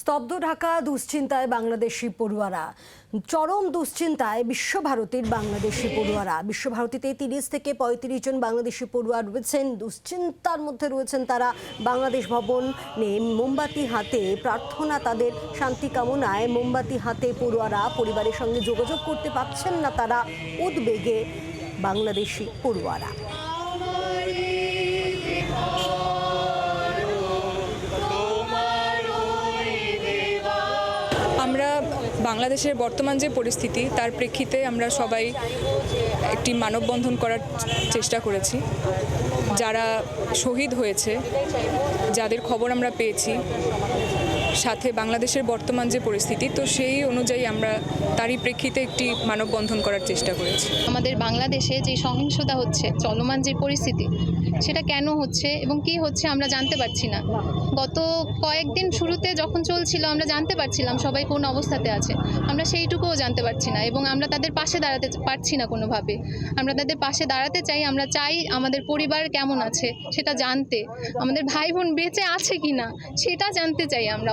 স্তব্ধ ঢাকা, দুশ্চিন্তায় বাংলাদেশি পড়ুয়ারা। চরম দুশ্চিন্তায় বিশ্বভারতীর বাংলাদেশি পড়ুয়ারা। বিশ্বভারতীতে তিরিশ থেকে পঁয়ত্রিশ জন বাংলাদেশি পড়ুয়া রয়েছেন। দুশ্চিন্তার মধ্যে রয়েছেন তারা। বাংলাদেশ ভবন মোমবাতি হাতে প্রার্থনা তাদের শান্তি কামনায়। মোমবাতি হাতে পড়ুয়ারা পরিবারের সঙ্গে যোগাযোগ করতে পারছেন না তারা। উদ্বেগে বাংলাদেশি পড়ুয়ারা। আমরা বাংলাদেশের বর্তমান যে পরিস্থিতি, তার প্রেক্ষিতে আমরা সবাই একটি মানববন্ধন করার চেষ্টা করেছি। যারা শহীদ হয়েছে, যাদের খবর আমরা পেয়েছি সাথে বাংলাদেশের বর্তমান যে পরিস্থিতি, তো সেই অনুযায়ী আমরা তারই প্রেক্ষিতে একটি মানববন্ধন করার চেষ্টা করেছি। আমাদের বাংলাদেশে যে সহিংসতা হচ্ছে, চলমান যে পরিস্থিতি, সেটা কেন হচ্ছে এবং কি হচ্ছে আমরা জানতে পারছি না। গত কয়েকদিন শুরুতে যখন চলছিল, আমরা জানতে পারছিলাম সবাই কোন অবস্থাতে আছে। আমরা সেইটুকুও জানতে পারছি না এবং আমরা তাদের পাশে দাঁড়াতে পারছি না কোনোভাবে। আমরা তাদের পাশে দাঁড়াতে চাই, আমরা চাই আমাদের পরিবার কেমন আছে, সেটা জানতে। আমাদের ভাই বোন বেঁচে আছে কি না সেটা জানতে চাই আমরা